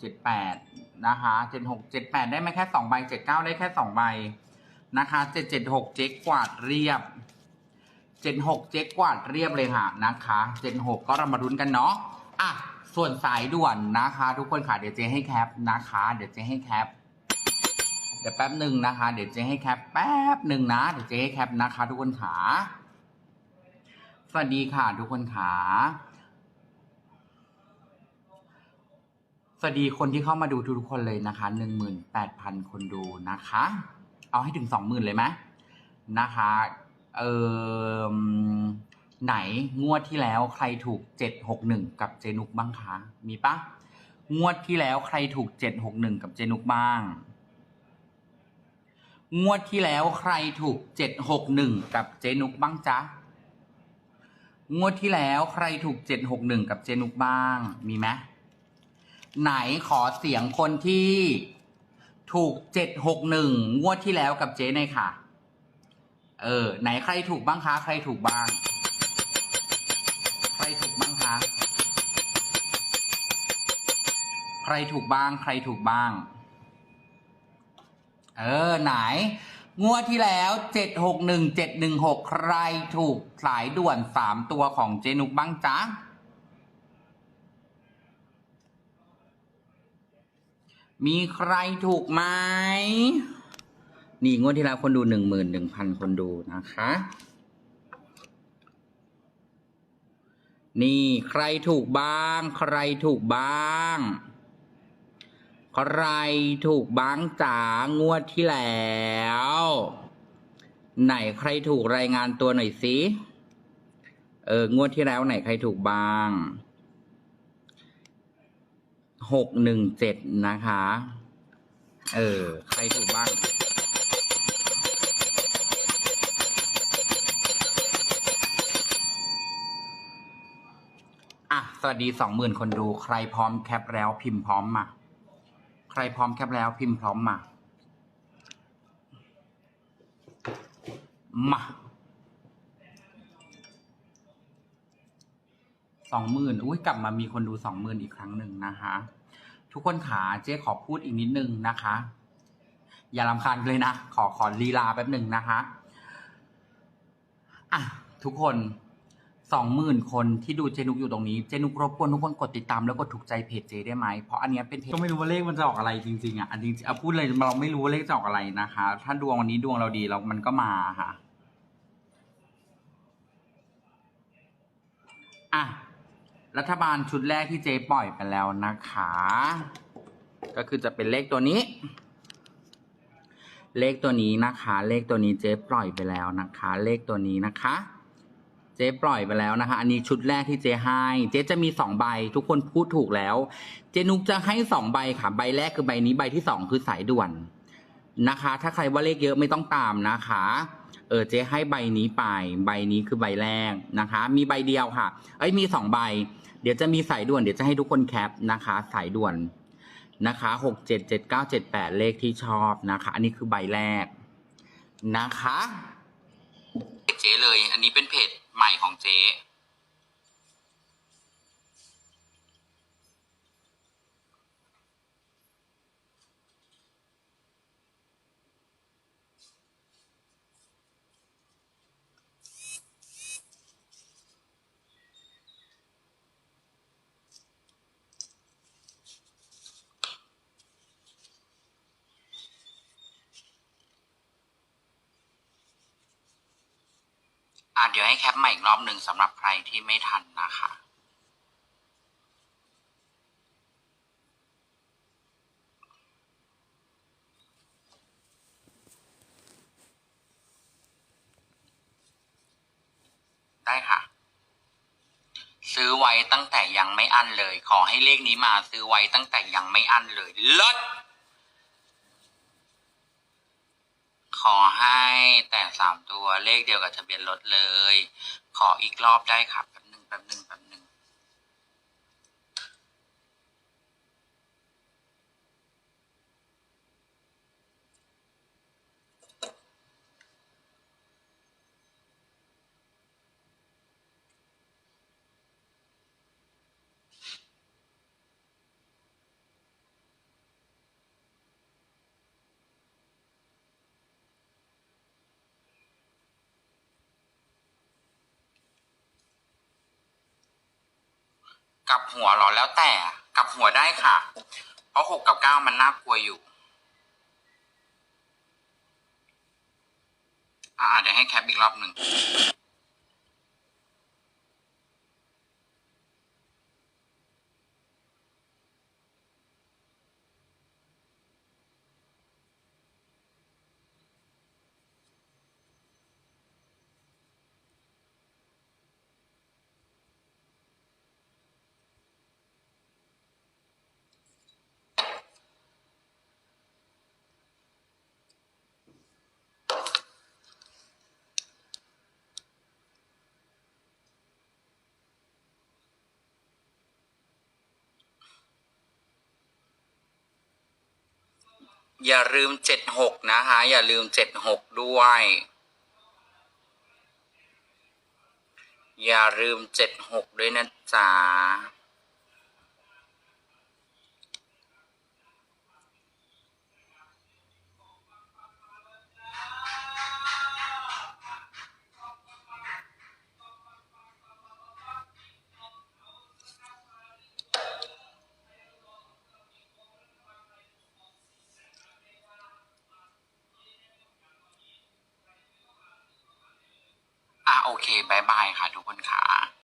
เจ็ดแปดนะคะเจ็ดหกเจ็ดแปดได้ไหมแค่สองใบเจ็ดเก้าได้แค่สองใบนะคะเจ็ดเจ็ดหกเจ๊กกวาดเรียบเจ็ดหกเจ๊กกวาดเรียบเลยค่ะนะคะเจ็ดหกก็เรามารุ้นกันเนาะอะส่วนสายด่วนนะคะ ทุกคนค่ะเดี๋ยวเจ๊ให้แคปนะคะ เดี๋ยวเจ๊ให้แคปเดี๋ยวแป๊บหนึ่งนะคะ เดี๋ยวเจ๊ให้แคปแป๊บหนึ่งนะเดี๋ยวเจ๊ให้แคปนะคะ ทุกคนขาสวัสดีค่ะ ทุกคนขา สวัสดีคนที่เข้ามาดูทุกคนเลยนะคะหนึ่งหมื่นแปดพันคนดูนะคะ เอาให้ถึงสองหมื่นเลยไหมนะคะเออไหนงวดที่แล้วใครถูกเจ็ดหกหนึ่งกับเจนุกบ้างคะ มีปะงวดที่แล้วใครถูกเจ็ดหกหนึ่งกับเจนุกบ้าง งวดที่แล้วใครถูกเจ็ดหกหนึ่งกับเจนุกบ้างจ๊ะงวดที่แล้วใครถูกเจ็ดหกหนึ่งกับเจนุกบ้าง มีไหม ไหนขอเสียงคนที่ถูกเจ็ดหกหนึ่งงวดที่แล้วกับเจ๊หน่อยค่ะ เออ ไหนใครถูกบ้างคะ ใครถูกบ้าง ใครถูกบ้างคะ ใครถูกบ้าง ใครถูกบ้าง เออ ไหน งวดที่แล้วเจ็ดหกหนึ่งเจ็ดหนึ่งหกใครถูกสายด่วนสามตัวของเจนุกบ้างจ๊ะ มีใครถูกไหม นี่งวดที่แล้วคนดูหนึ่งหมื่นหนึ่งพันคนดูนะคะ นี่ใครถูกบ้าง ใครถูกบ้างใครถูกบ้างจ๋างวดที่แล้ว ไหนใครถูกรายงานตัวหน่อยสิ เอองวดที่แล้วไหนใครถูกบ้าง หกหนึ่งเจ็ดนะคะ เออ ใครถูกบ้างอะ สวัสดีสองหมื่นคนดู ใครพร้อมแคปแล้วพิมพ์พร้อมมา ใครพร้อมแคปแล้วพิมพ์พร้อมมา มา สองหมื่นอุ้ยกลับมามีคนดูสองหมื่นอีกครั้งหนึ่งนะคะ ทุกคนขาเจ๊ขอพูดอีกนิดนึงนะคะ อย่าลำคาญเลยนะ ขอขอลีลาแป๊บหนึ่งนะคะอะทุกคนสองหมื่นคนที่ดูเจนุกอยู่ตรงนี้ เจนุกรบกวนทุกคนกดติดตามแล้วกดถูกใจเพจเจได้ไหมเพราะอันเนี้ยเป็นเพจก็ไม่รู้ว่าเลขมันจะออกอะไรจริงๆอะอันจริงๆเอาพูดเลยเราไม่รู้ว่าเลขจะออกอะไรนะคะ ถ้าดวงวันนี้ดวงเราดีเรามันก็มาค่ะ อะ รัฐบาลชุดแรกที่เจ๊ปล่อยไปแล้วนะคะ ก็คือจะเป็นเลขตัวนี้ เลขตัวนี้นะคะ เลขตัวนี้เจ๊ปล่อยไปแล้วนะคะ เลขตัวนี้นะคะ เจ๊ปล่อยไปแล้วนะคะ อันนี้ชุดแรกที่เจ๊ให้ เจ๊จะมีสองใบ ทุกคนพูดถูกแล้ว เจนุกจะให้สองใบค่ะ ใบแรกคือใบนี้ ใบที่สองคือสายด่วน นะคะ ถ้าใครว่าเลขเยอะไม่ต้องตามนะคะ เออเจ๊ให้ใบนี้ไป ใบนี้คือใบแรกนะคะ มีใบเดียวค่ะ เอ้ยมีสองใบ เดี๋ยวจะมีสายด่วนเดี๋ยวจะให้ทุกคนแคปนะคะ สายด่วนนะคะหกเจ็ดเจ็ดเก้าเจ็ดแปดเลขที่ชอบนะคะ อันนี้คือใบแรกนะคะ เจ๊เลย อันนี้เป็นเพจใหม่ของเจ๊ อะเดี๋ยวให้แคปใหม่อีกรอบหนึ่งสำหรับใครที่ไม่ทันนะคะได้ค่ะ ซื้อไว้ตั้งแต่ยังไม่อั้นเลย ขอให้เลขนี้มาซื้อไว้ตั้งแต่ยังไม่อั้นเลยลดขอให้ แต่สามตัวเลขเดียวกับทะเบียนรถเลย ขออีกรอบได้ครับแป๊บหนึ่งแป๊บหนึ่งแป๊บหนึ่ง กลับหัวเหรอแล้วแต่กลับหัวได้ค่ะ เพราะหกกับเก้ามันน่ากลัวอยู่อ่าเดี๋ยวให้แคปอีกรอบหนึ่ง อย่าลืมเจ็ดหกนะคะ อย่าลืมเจ็ดหกด้วย อย่าลืมเจ็ดหกด้วยนะจ๊ะอะ โอเคบายบายค่ะทุกคนค่ะ